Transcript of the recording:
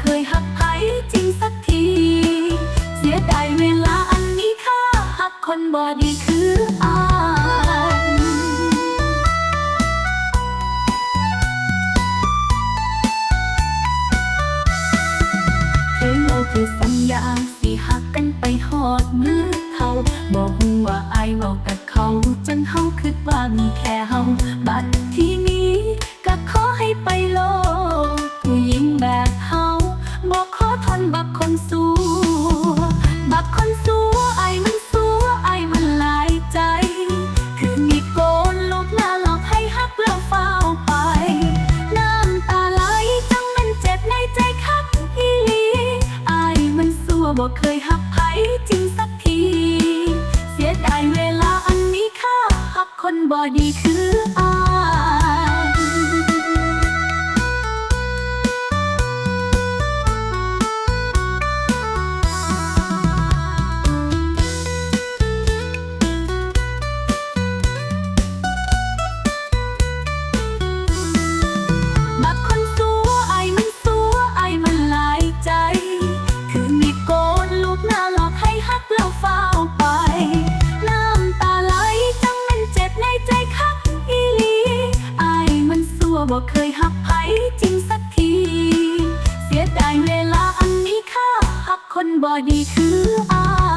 เคยหักใครจริงสักที เสียดายเวลาอันนี้ค่าหักคนบ่ดีคืออายถึงเราคือสัญญาสิหักกันไปหอดมือเขาบอกว่าไอายเว้ากับเขาจนเฮาคิดว่ามีแค่เฮาบัดที่นี้ก็ขอให้ไปโล บ่เคยหักไผจริงสักที เสียดายเวลาอันนี้ค่าหักคนบ่ดีคืออายบักคน เสียดายเวลาอันนี้ค่าหักคนบ่ดีคืออาย